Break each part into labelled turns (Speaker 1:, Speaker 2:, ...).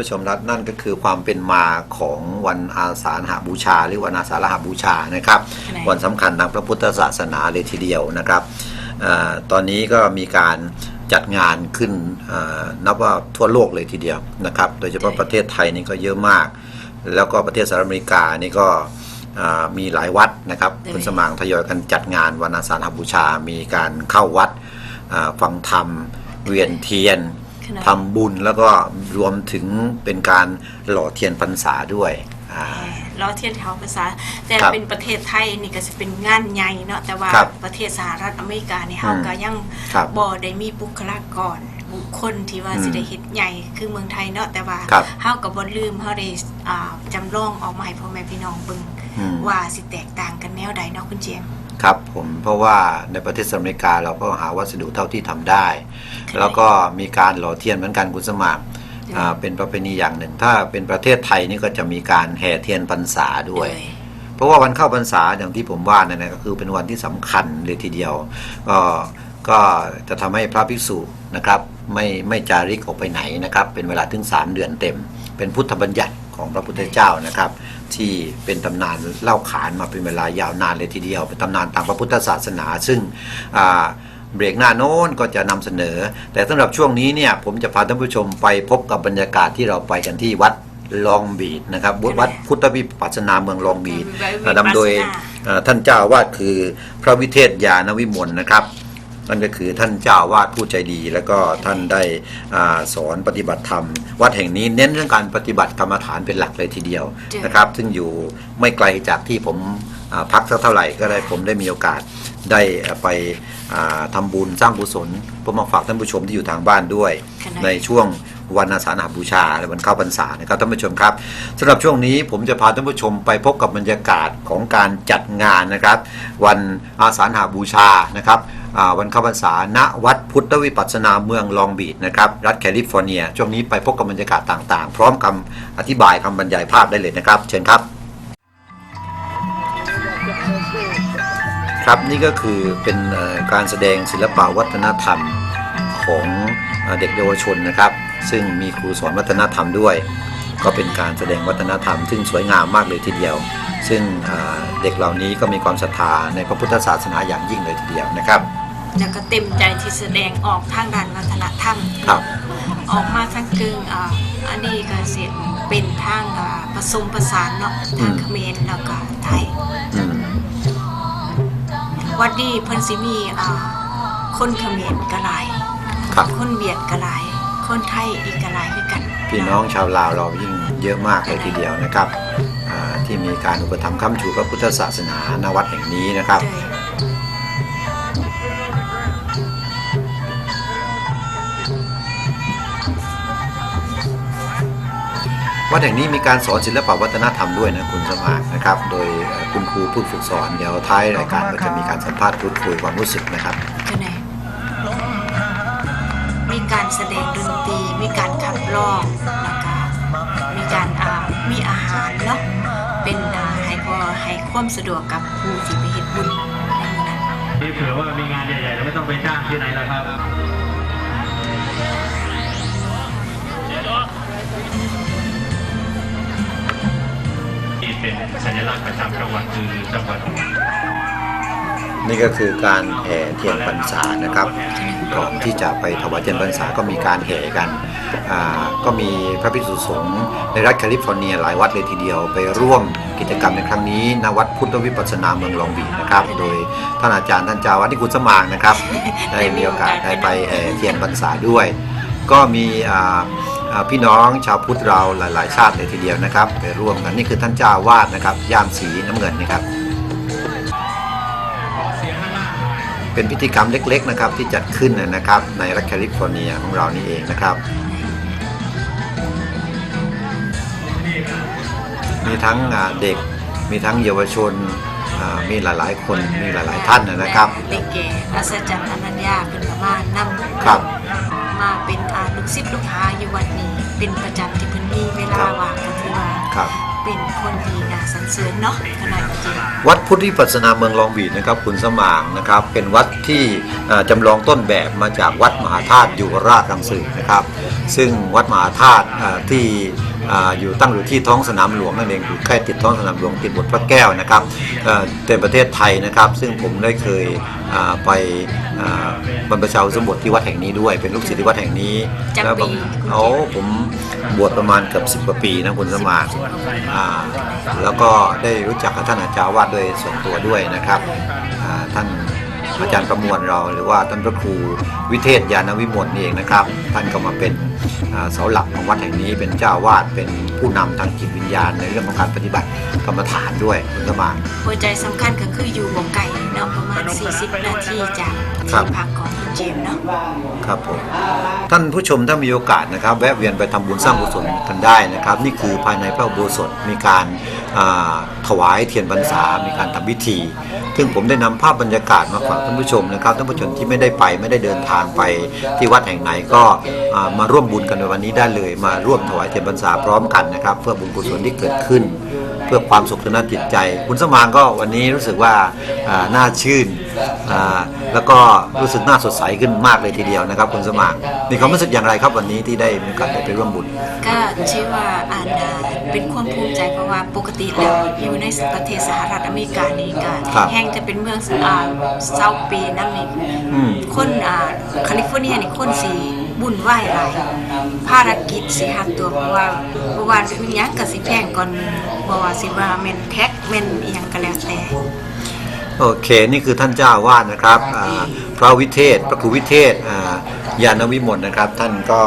Speaker 1: ท่านผู้ชมครับนั่นก็คือความเป็นมาของวันอาสาฬหบูชา หรือวันอาสาฬหบูชานะครับ
Speaker 2: ไหน
Speaker 1: วันสำคัญทางพระพุทธศาสนาเลยทีเดียวนะครับอาตอนนี้ก็มีการจัดงานขึ้นอ่านับว่าทั่วโลกเลยทีเดียวนะครับ โดยเฉพาะประเทศไทยนี่ก็เยอะมาก แล้วก็ประเทศสหรัฐอเมริกานี่ก็อ่ามีหลายวัดนะครับ
Speaker 2: ใช่
Speaker 1: คุณสมางทยอยกันจัดงานวันอาสาฬหบูชา มีการเข้าวัดอ่าฟังธรรมเวียนเทียน
Speaker 2: ขนาด
Speaker 1: ทำบุญแล้วก็รวมถึงเป็นการหล่อเทียนพรรษาด้วยอ่า
Speaker 2: เราเทียนเขาภาษา แต่
Speaker 1: ครับ
Speaker 2: เป็นประเทศไทยนี่ก็จะเป็นงานใหญ่เนาะแต่ว่า
Speaker 1: ครับ
Speaker 2: ประเทศสหรัฐอเมริกานี่เฮาก็ยัง
Speaker 1: ครับ
Speaker 2: บ่ได้มีบุคลากรบุคคลที่ว่า
Speaker 1: อืม
Speaker 2: สิได้เฮ็ดใหญ่คือเมืองไทยเนาะแต่ว่า
Speaker 1: ครับ
Speaker 2: เฮาก็บ่ลืมเฮาได้อ่าจำลองออกมาให้พ่อแม่พี่น้องเบิ่ง
Speaker 1: อืม
Speaker 2: ว่าสิแตกต่างกันแนวใดเนาะคุณเจมส์
Speaker 1: ครับผมเพราะว่าในประเทศสหรัฐอเมริกาเราก็หาวัสดุเท่าที่ทำได้
Speaker 2: ใช่
Speaker 1: แล้วก็มีการหล่อเทียนเหมือนกันคุณสมาง
Speaker 2: ใช่
Speaker 1: อ่าเป็นประเพณีอย่างหนึ่ง ถ้าเป็นประเทศไทยนี่ก็จะมีการแห่เทียนพรรษาด้วย
Speaker 2: เลย
Speaker 1: เพราะว่าวันเข้าพรรษาอย่างที่ผมว่านั่นนะก็คือเป็นวันที่สำคัญเลยทีเดียว ก็ก็จะทำให้พระภิกษุนะครับ ไม่ไม่จาริกออกไปไหนนะครับ เป็นเวลาถึง 3 เดือนเต็ม เป็นพุทธบัญญัติ ของพระพุทธเจ้านะครับ ที่เป็นตำนานเล่าขานมาเป็นเวลายาวนานเลยทีเดียว เป็นตำนานตามพระพุทธศาสนา ซึ่งอ่าเบรกหน้าโน้นก็จะนำเสนอ แต่สำหรับช่วงนี้เนี่ยผมจะพาท่านผู้ชมไปพบกับบรรยากาศที่เราไปกันที่วัดลองบีดนะครับวัดพุทธวิปัสสนาเมืองลองบีดนำโดยเอ่อท่านเจ้าอาวาดคือพระวิเทศยานวิมลนะครับ นั่นก็คือท่านเจ้าอาวาดผู้ใจดี แล้วก็ท่านได้อาสอนปฏิบัติธรรม วัดแห่งนี้เน้นเรื่องการปฏิบัติกรรมฐานเป็นหลักเลยทีเดียว
Speaker 2: จ้ะ
Speaker 1: นะครับ ซึ่งอยู่ไม่ไกลจากที่ผมอ่าพักสักเท่าไหร่ก็ได้ผมได้มีโอกาสได้ไปอ่าทำาบุญสร้างกุศลเพื่อมาฝากท่านผู้ชมที่อยู่ทางบ้านด้วย
Speaker 2: ขณะ
Speaker 1: ในช่วงวันอาสาฬหบูชาและวันเข้าพรรษานะครับท่านผู้ชมครับสำหรับช่วงนี้ผมจะพาท่านผู้ชมไปพบกับบรรยากาศของการจัดงานนะครับ วันอาสาฬหบูชานะครับอ่า วันเข้าพรรษาณวัดพุทธวิปัสนาเมืองลองบีดนะครับรัฐแคลิฟอร์เนีย ช่วงนี้ไปพบกับบรรยากาศต่างๆ พร้อมคำอธิบายคำบรรยายภาพได้เลยนะครับ เชิญครับ ครับนี่ก็คือเป็นการแสดงศิลปะวัฒนธรรมของเด็กเยาวชนนะครับ ซึ่งมีครูสอนวัฒนธรรมด้วย ก็เป็นการแสดงวัฒนธรรม ซึ่งสวยงามมากเลยทีเดียว ซึ่งเด็กเหล่านี้ก็มีความศรัทธาในพระพุทธศาสนาอย่างยิ่งเลยทีเดียวนะครับ
Speaker 2: แล้วก็เต็มใจที่แสดงออกทางด้านวัฒนธรรม
Speaker 1: ครับ
Speaker 2: ออกมาทั้งกึ่งอ่าอันนี้ก็เสียเป็นทางอ่าผสมผสานเนาะทางเขมรแล้วก็ไทย
Speaker 1: อืม
Speaker 2: วัดดีเพิ่นสิมีอ่าคนเขมรก็หลาย
Speaker 1: ครับ
Speaker 2: คนเวียดก็หลาย คนไทยอีกก็หลายคือกัน
Speaker 1: พี่น้องชาวลาวเรายิ่งเยอะมากเลยทีเดียวนะครับอ่าที่มีการอุปถัมภ์ค้ำชูพระพุทธศาสนาณวัดแห่งนี้นะครับ
Speaker 2: เด้อ
Speaker 1: วัดแห่งนี้มีการสอนศิลปวัฒนธรรมด้วยนะคุณสมานนะครับ โดยเอ่อคุณครูผู้ฝึกสอนเดี๋ยวท้ายรายการก็จะมีการสัมภาษณ์พูดคุยความรู้สึกนะครับ
Speaker 2: คือไหนมีการแสดงดนตรี มีการขับร้องแล้วก็มีการอ่ามีอาหารเนาะเป็นอ่าให้พอให้ความสะดวกกับผู้ที่ไปเฮ็ดบุญในมื้อนั้น
Speaker 3: นี่เผื่อว่ามีงานใหญ่ๆแล้วไม่ต้องไปจ้างที่ไหนแล้วครับ เป็นสัญลักษณ์ประจำจังหวัดคือจังหวัด
Speaker 1: นี่ก็คือการแห่เทียนพรรษานะครับ ก่อนที่จะไปถวายเทียนพรรษาก็มีการแห่กันอ่าก็มีพระภิกษุสงฆ์ในรัฐแคลิฟอร์เนียหลายวัดเลยทีเดียวไปร่วมกิจกรรมในครั้งนี้ณวัดพุทธวิปัสสนาเมืองลองบีนะครับ โดยท่านอาจารย์ท่านเจ้าวัดที่คุณสมางนะครับ ได้มีโอกาสได้ไปแห่เทียนพรรษาด้วย ก็มีอ่าอ่า พี่น้องชาวพุทธเราหลาย ๆ ชาติเลยทีเดียวนะครับ ไปร่วมกันนี่คือท่านเจ้าอาวาดนะครับ ย่ามสีน้ำเงินนะครับ เป็นพิธีกรรมเล็ก ๆ นะครับที่จัดขึ้นนะครับ ในรัฐแคลิฟอร์เนียของเรานี่เองนะครับมีทั้งอ่าเด็กมีทั้งเยาวชนอ่ามีหลาย ๆ คนมีหลาย ๆ ท่านนะครับ
Speaker 2: เด็กแก่อัศจรรย์อนัญญาเป็นประมาณนำ
Speaker 1: ครับ
Speaker 2: มาเป็นอาลูกศิษย์ลูกหาอยู่วัดนี้ เป็นประจำที่เพิ่นมีเวลา
Speaker 1: ครับ
Speaker 2: ว่างก็ถือว่า
Speaker 1: ครับ
Speaker 2: เป็นคนที่น่าสรรเสริญเนาะขนาดจริง
Speaker 1: วัดพุทธวิปัสสนาเมืองลองบีดนะครับคุณสมางนะครับ เป็นวัดที่เอ่อจำลองต้นแบบมาจากวัดมหาธาตุยุวราชรังสีนะครับ ซึ่งวัดมหาธาตุอ่าที่อ่าอยู่ตั้งอยู่ที่ท้องสนามหลวงนั่นเองอยู่ใกล้ติดท้องสนามหลวงติดบทพระแก้วนะครับเอ่อในประเทศไทยนะครับ ซึ่งผมได้เคยอ่า ไปอ่าบรรพชาอุปสมบทที่วัดแห่งนี้ด้วย เป็นลูกศิษย์ที่วัดแห่งนี้
Speaker 2: จัก
Speaker 1: แล้ว
Speaker 2: ปี
Speaker 1: เอาผมบวชประมาณเกือบสิบกว่าปีนะคุณสมานอ่าแล้วก็ได้รู้จักกับท่านอาจารย์วาดโดยส่วนตัวด้วยนะครับอ่าท่าน อาจารย์ประมวลเรา หรือว่าท่านพระครูวิเทศยานวิมลนี่เองนะครับ ท่านก็มาเป็นอ่าเสาหลักของวัดแห่งนี้เป็นเจ้าวาดเป็นผู้นำทางจิตวิญญาณในเรื่องของการปฏิบัติกรรมฐานด้วยคุณสมาน
Speaker 2: หัวใจสำคัญก็คืออยู่บ่ไก่เนาะประมาณ 40 นาทีจาก
Speaker 1: ครับ
Speaker 2: ที่พักของคุณเจมส์เนาะ
Speaker 1: ครับผมท่านผู้ชมถ้ามีโอกาสนะครับ แวะเวียนไปทำบุญสร้างกุศลกันได้นะครับ นี่คือภายในพระอุโบสถมีการอ่า ถวายเทียนพรรษา มีการทำพิธี ซึ่งผมได้นำภาพบรรยากาศมาฝากท่านผู้ชมนะครับ ท่านผู้ชมที่ไม่ได้ไปไม่ได้เดินทางไปที่วัดแห่งไหนก็มาร่วมบุญกันในวันนี้ได้เลย มาร่วมถวายเทียนพรรษาพร้อมกันนะครับ เพื่อบุญกุศลที่เกิดขึ้น พื่อความสุขทางด้านจิตใจ คุณสมานก็วันนี้รู้สึกว่าอ่าน่าชื่นอ่าแล้วก็รู้สึกน่าสดใสขึ้นมากเลยทีเดียวนะครับ คุณสมานมีความรู้สึกอย่างไรครับวันนี้ที่ได้มีโอกาสได้ไปร่วมบุญ
Speaker 2: ก็ชื่อว่าอ่านอ่าเป็นความภูมิใจเพราะว่าปกติแล้วอยู่ในประเทศสหรัฐอเมริกานี่ก็
Speaker 1: ครับ
Speaker 2: แห่งจะเป็นเมืองอ่าเซาท์เปนนั่นนี่
Speaker 1: อืม
Speaker 2: คนอ่าแคลิฟอร์เนียนี่คนสี บุญไหวหลายภารกิจสิหักตัวเพราะว่าเพราะว่าคือหยังก็สิแพงก่อนเพราะว่าสิว่าแม่นแท็กแม่นอีหยังก็แล้วแต่
Speaker 1: โอเค นี่คือท่านเจ้าอาวาดนะครับอ่าพระวิเทศ พระครูวิเทศอ่ายานวิมลนะครับ ท่านก็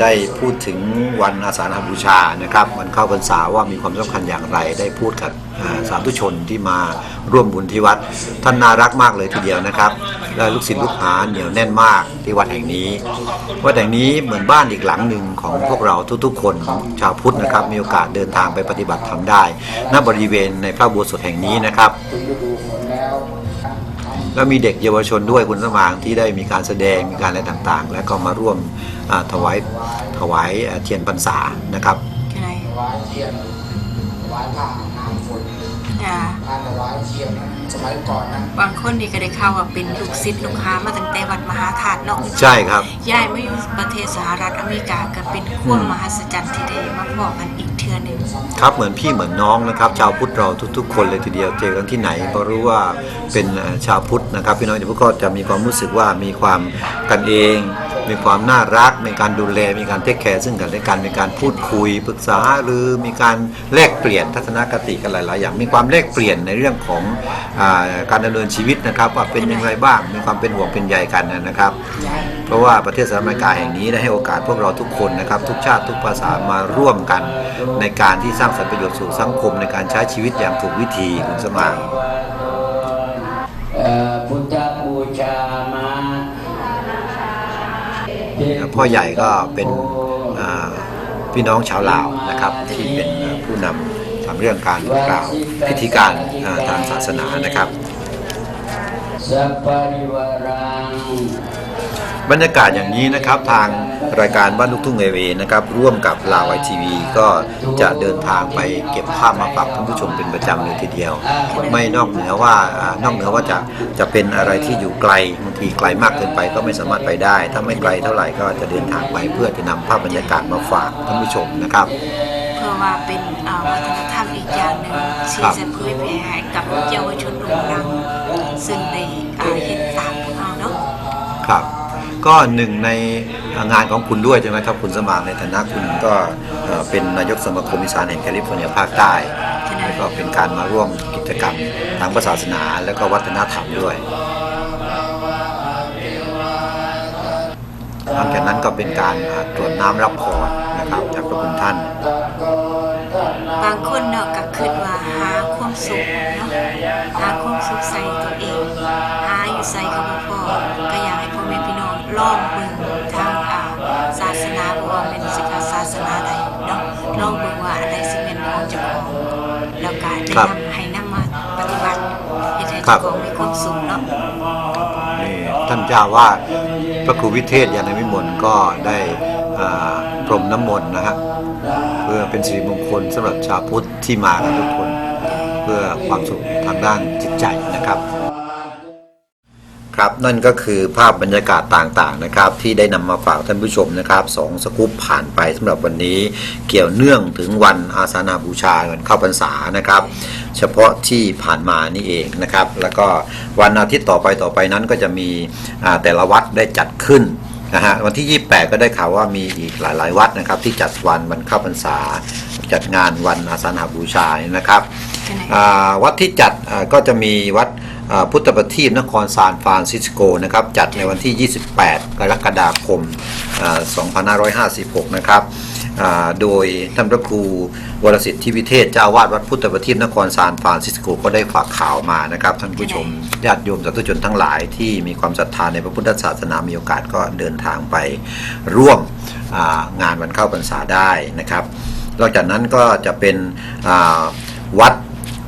Speaker 1: ได้พูดถึงวันอาสาฬหบูชานะครับ วันเข้าพรรษาว่ามีความสำคัญอย่างไร ได้พูดกับอ่าสาธุชนที่มาร่วมบุญที่วัด ท่านน่ารักมากเลยทีเดียวนะครับ และลูกศิษย์ลูกหาเหนียวแน่นมากที่วัดแห่งนี้ วัดแห่งนี้เหมือนบ้านอีกหลังหนึ่งของพวกเราทุกๆ คนชาวพุทธนะครับ มีโอกาสเดินทางไปปฏิบัติธรรมได้ณบริเวณในพระอุโบสถแห่งนี้นะครับแล้วมีเด็กเยาวชนด้วยคุณสมางที่ได้มีการแสดงมีการอะไรต่างๆ แล้วก็มาร่วม ถวายถวายเอ่อเทียนพรรษานะครับ
Speaker 2: คืออะไร
Speaker 4: ถวายเทียนถวายผ้าน้ำฝน
Speaker 2: อ่า
Speaker 4: การถวายเทียนนะสมัยก่อนนะ
Speaker 2: บางคนนี่ก็ได้เข้าว่าเป็นลูกศิษย์ลูกหามาตั้งแต่วัดมหาธาตุเนาะ
Speaker 1: ใช่ครับ
Speaker 2: ย้ายมาอยู่ประเทศสหรัฐอเมริกาก็เป็นความมหัศจรรย์ที่ได้มาพบกันอีกเทื่อหนึง
Speaker 1: ครับเหมือนพี่เหมือนน้องนะครับ ชาวพุทธเราทุก ๆ คนเลยทีเดียวเจอกันที่ไหนก็รู้ว่าเป็นเอ่อชาวพุทธนะครับพี่น้องชาวพุทธก็จะมีความรู้สึกว่ามีความกันเอง มีความน่ารักมีการดูแลมีการเทคแคร์ซึ่งกันและกันมีการพูดคุยปรึกษาหรือมีการแลกเปลี่ยนทัศนคติกันหลาย ๆ อย่าง มีความแลกเปลี่ยนในเรื่องของอการดำเนินชีวิตนะครับ ว่าเป็นอย่างไรบ้างมีความเป็นห่วงเป็นใยกันนะครับ เพราะว่าประเทศสหรัฐอเมริกาแห่งนี้ได้ให้โอกาสพวกเราทุกคนนะครับ ทุกชาติทุกภาษามาร่วมกัน ในการที่สร้างสรรค์ประโยชน์สู่สังคม ในการใช้ชีวิตอย่างถูกวิธีคุณสมาน
Speaker 5: พุทธบูชามา
Speaker 1: พ่อใหญ่ก็เป็นพี่น้องชาวลาวนะครับที่เป็นผู้นำทำเรื่องการกล่าวพิธีการทางศาสนานะครับ บรรยากาศอย่างนี้นะครับทางรายการบ้านลูกทุ่งเอเวนะครับร่วมกับลาวไอทีวีก็จะเดินทางไปเก็บภาพมาฝากท่านผู้ชมเป็นประจำเลยทีเดียว ไม่นอกเหนือว่าอ่านอกเหนือว่าจะจะเป็นอะไรที่อยู่ไกลบางทีไกลมากเกินไปก็ไม่สามารถไปได้ ถ้าไม่ไกลเท่าไหร่ก็จะเดินทางไปเพื่อจะนำภาพบรรยากาศมาฝากท่านผู้ชมนะครับ
Speaker 2: เพื่อว่าเป็นอ่าวัฒนธรรมอีกอย่างหนึ่งที่
Speaker 1: ครับ
Speaker 2: จะเผยแผ่ให้กับเยาวชนรุ่นหลังซึ่งได้อ่าเห็นตามพวกเราเนาะ
Speaker 1: ครับ ก็หนึ่งในงานของคุณด้วยใช่ไหมครับคุณสมานในฐานะคุณก็เป็นนายกสมาคมอีสานแห่งแคลิฟอร์เนียภาคใต้แล้วก็เป็นการมาร่วมกิจกรรมทางศาสนาและก็วัฒนธรรมด้วยหลังจากนั้นก็เป็นการตรวจน้ำรับพรนะครับจากพระคุณท่าน
Speaker 2: บางคนเนาะก็คิดว่าหาความสุขเนาะหาความสุขใส่ตัวเอง หาอยู่ใส่กับบ่พอก็อยาก ลองเบิ่งทางอ่าศาสนาบ่ว่าเป็นสิกศาสนาใดเนาะลองเบิ่งว่าอะไรสิเป็นของเจ้าของแล้วก็ได้
Speaker 1: ครับ
Speaker 2: นำให้นำมาปฏิบัติเฮ็ดให้
Speaker 1: ครั
Speaker 2: เจ้า
Speaker 1: บ
Speaker 2: ของมีความสุขเนาะ
Speaker 1: นี่ท่านเจ้าว่าพระครูวิเทศยานวิมลก็ได้อ่าพรมน้ำมนต์นะฮะเพื่อเป็นสิริมงคลสำหรับชาวพุทธที่มากันทุกคน เพื่อความสุขทางด้านจิตใจนะครับ ครับนั่นก็คือภาพบรรยากาศต่างๆนะครับ ที่ได้นำมาฝากท่านผู้ชมนะครับสองสกู๊ปผ่านไปสำหรับวันนี้เกี่ยวเนื่องถึงวันอาสาฬหบูชาวันเข้าพรรษานะครับ เฉพาะที่ผ่านมานี่เองนะครับ แล้วก็วันอาทิตย์ต่อไปต่อไปนั้นก็จะมีอ่าแต่ละวัดได้จัดขึ้นนะฮะวันที่ 28 ก็ได้ข่าวว่ามีอีกหลาย ๆ วัดนะครับ ที่จัดวันวันเข้าพรรษา จัดงานวันอาสาฬหบูชาเนี่ยนะครับอ่าวัดที่จัดอ่าก็จะมีวัดอ่า พุทธประทีปนครซานฟรานซิสโกนะครับจัดในวันที่ 28 กรกฎาคมอ่า2556 นะครับอ่าโดยท่านพระครูวรสิทธิวิเทศเจ้าอาวาดวัดพุทธประทีปนครซานฟรานซิสโกก็ได้ฝากข่าวมานะครับ ท่านผู้ชมญาติโยมสาธุชนทั้งหลายที่มีความศรัทธาในพระพุทธศาสนามีโอกาสก็เดินทางไปร่วมอ่างานวันเข้าพรรษาได้นะครับ นอกจากนั้นก็จะเป็นอ่าวัด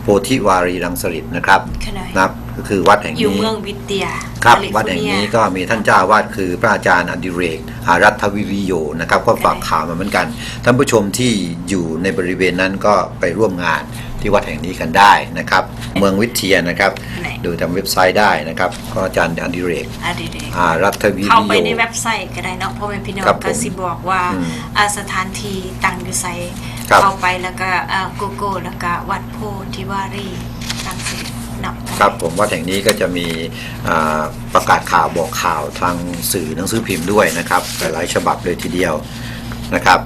Speaker 1: โพธิวารีรังสฤษนะครับ
Speaker 2: ขนาด
Speaker 1: นะครับ ก็คือวัดแห่ง
Speaker 2: อยู่
Speaker 1: นี้
Speaker 2: เมืองวิเตีย
Speaker 1: ครับ
Speaker 2: แคลิฟอ
Speaker 1: วัด
Speaker 2: ร์
Speaker 1: แห่ง
Speaker 2: เย
Speaker 1: นี้ก็มีท่านเจ้าอาวาดคือพระอาจารย์อดิเรกอารัฐวิวิโยนะครับก็ฝากข่าวมาเหมือนกัน ท่านผู้ชมที่อยู่ในบริเวณนั้นก็ไปร่วมงานที่วัดแห่งนี้กันได้นะครับ เมืองวิเทียนะครับ
Speaker 2: ไหน
Speaker 1: ดูทางเว็บไซต์ได้นะครับก็อาจารย์อดิเรก
Speaker 2: อะดีเด
Speaker 1: อารัฐวิ
Speaker 2: เข้า
Speaker 1: วิ
Speaker 2: ไป
Speaker 1: โย
Speaker 2: ในเว็บไซต์ก็ได้เนาะเพราะเป็นพี่น้อง
Speaker 1: ครับผม
Speaker 2: ก็สิบอกว่า
Speaker 1: อืม
Speaker 2: อาสถานที่ตั้งอยู่ไส
Speaker 1: ครับ
Speaker 2: เข้าไปแล้วก็อ่าโกโก้แล้วก็วัดโพธิวารีรังสิต นาะ
Speaker 1: ครับผมว่าแห่งนี้ก็จะมีประกาศข่าวบอกข่าวทางสื่อหนังสือพิมพ์ด้วยนะครับ หลายๆฉบับเลยทีเดียวนะครับ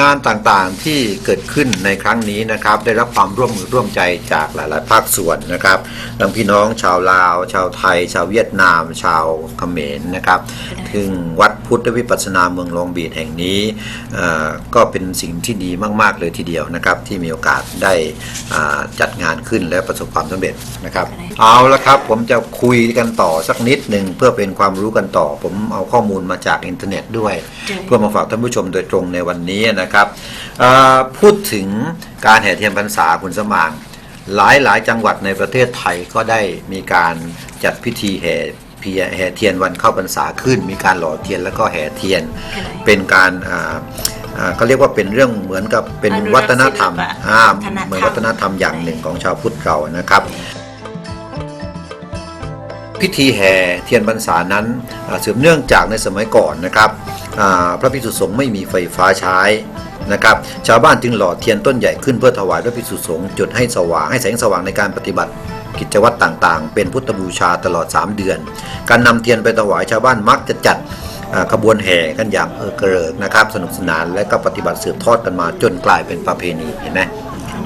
Speaker 1: งานต่างๆที่เกิดขึ้นในครั้งนี้นะครับ ได้รับความร่วมมือร่วมใจจากหลาย ๆ ภาคส่วนนะครับทั้งพี่น้องชาวลาว ชาวไทย ชาวเวียดนาม ชาวเขมรนะครับถึงวัดพุทธวิปัสสนาเมืองลองบีดแห่งนี้เอ่อก็เป็นสิ่งที่ดีมาก ๆ เลยทีเดียวนะครับ ที่มีโอกาสได้อ่าจัดงานขึ้นและประสบความสำเร็จนะครับ เอาละครับผมจะคุยกันต่อสักนิดหนึ่งเพื่อเป็นความรู้กันต่อ ผมเอาข้อมูลมาจากอินเทอร์เน็ตด้วย เพื่อมาฝากท่านผู้ชมโดยตรงในวันนี้นะครับเอ่อพูดถึงการแห่เทียนพรรษาคุณสมางหลายหลายจังหวัดในประเทศไทยก็ได้มีการจัดพิธีแห่เพียแห่เทียนวันเข้าพรรษาขึ้น มีการหล่อเทียนแล้วก็แห่เทียนเป็นการอ่าอ่าเขาเรียกว่าเป็นเรื่องเหมือนกับเป็น
Speaker 2: อนุรั
Speaker 1: วั
Speaker 2: กษ์
Speaker 1: ฒนธรรม
Speaker 2: ศิลปะ
Speaker 1: อ่า
Speaker 2: วัฒนธรรม
Speaker 1: เหมือนวัฒนธรรมอย่างหนึ่งของชาวพุทธเรานะครับ พิธีแห่เทียนพรรษานั้นอ่าสืบเนื่องจากในสมัยก่อนนะครับอ่า พระภิกษุสงฆ์ไม่มีไฟฟ้าใช้นะครับชาวบ้านจึงหล่อเทียนต้นใหญ่ขึ้นเพื่อถวายพระภิกษุสงฆ์จุดให้สว่างให้แสงสว่างในการปฏิบัติกิจวัตรต่างๆ เป็นพุทธบูชาตลอด 3 เดือน การนำเทียนไปถวายชาวบ้านมักจะจัดขบวนแห่กันอย่างเออเกริกนะครับ สนุกสนานและก็ปฏิบัติสืบทอดกันมาจนกลายเป็นประเพณีเห็นไหม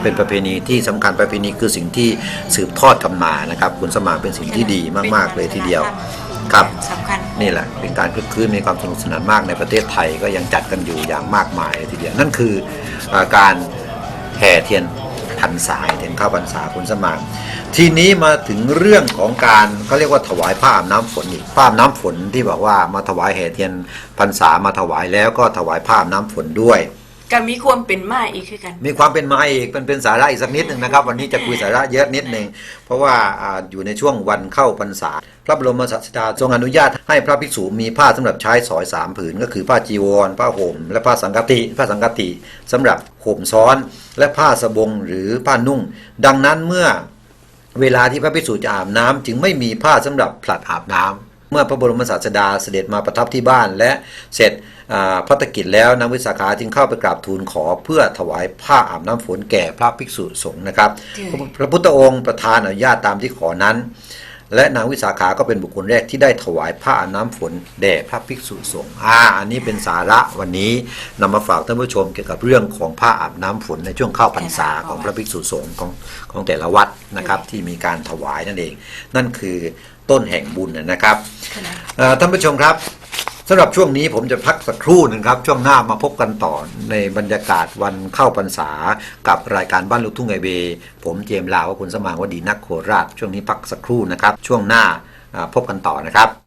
Speaker 1: เป็นประเพณีที่สำคัญประเพณีคือสิ่งที่สืบทอดกันมานะครับ คุณสมานเป็นสิ่งที่ดีมากๆเลยทีเดียว ครับ
Speaker 2: สำคัญ
Speaker 1: นี่แหละเป็นการคลึกคลื้นมีความสนุกสนานมากในประเทศไทยก็ยังจัดกันอยู่อย่างมากมายเลยทีเดียวนั่นคืออาการแห่เทียนพรรษาเทียนเข้าพรรษาคุณสมานทีนี้มาถึงเรื่องของการเขาเรียกว่าถวายผ้าอาบน้ำฝนอีกผ้าอาบน้ำฝนที่บอกว่ามาถวายแห่เทียนพรรษามาถวายแล้วก็ถวายผ้าอาบน้ำฝนด้วย
Speaker 2: ก็มีความเป็นมาอีกคือกัน
Speaker 1: มีความเป็นมาอีกเป็นเป็นสาระอีกสักนิดหนึ่งนะครับ วันนี้จะคุยสาระเยอะนิดหนึ่งเพราะว่าอ่าอยู่ในช่วงวันเข้าพรรษา พระบรมศาสดาทรงอนุญาตให้พระภิกษุมีผ้าสำหรับใช้สอยสามผืน ก็คือผ้าจีวร ผ้าห่ม และผ้าสังกติผ้าสังกติสำหรับห่มซ้อน และผ้าสบงหรือผ้านุ่ง ดังนั้นเมื่อเวลาที่พระภิกษุจะอาบน้ำจึงไม่มีผ้าสำหรับผลัดอาบน้ำ เมื่อพระบรมศาสดาเสด็จมาประทับที่บ้านและเสร็จอ่าพัฒกิจแล้วนางวิสาขาจึงเข้าไปกราบทูลขอเพื่อถวายผ้าอาบน้ำฝนแก่พระภิกษุสงฆ์นะครับ
Speaker 2: ค่ะ
Speaker 1: พระพุทธองค์ประทานอนุญาตตามที่ขอนั้น และนางวิสาขาก็เป็นบุคคลแรกที่ได้ถวายผ้าอาบน้ำฝนแด่พระภิกษุสงฆ์อ่าอันนี้เป็นสาระวันนี้นำมาฝากท่านผู้ชมเกี่ยวกับเรื่องของผ้าอาบน้ำฝนในช่วงเข้าพรรษาของพระภิกษุสงฆ์ของของแต่ละวัดนะครับที่มีการถวายนั่นเอง นั่นคือ ต้นแห่งบุญนะครับ
Speaker 2: ขนาด
Speaker 1: เอ่อท่านผู้ชมครับสำหรับช่วงนี้ผมจะพักสักครู่หนึ่งครับ ช่วงหน้ามาพบกันต่อในบรรยากาศวันเข้าพรรษา กับรายการบ้านลูกทุ่งไอเวย์ผมเจมส์ลาวกับคุณสมางวดีนักโคราช ช่วงนี้พักสักครู่นะครับ ช่วงหน้าอ่าพบกันต่อนะครับ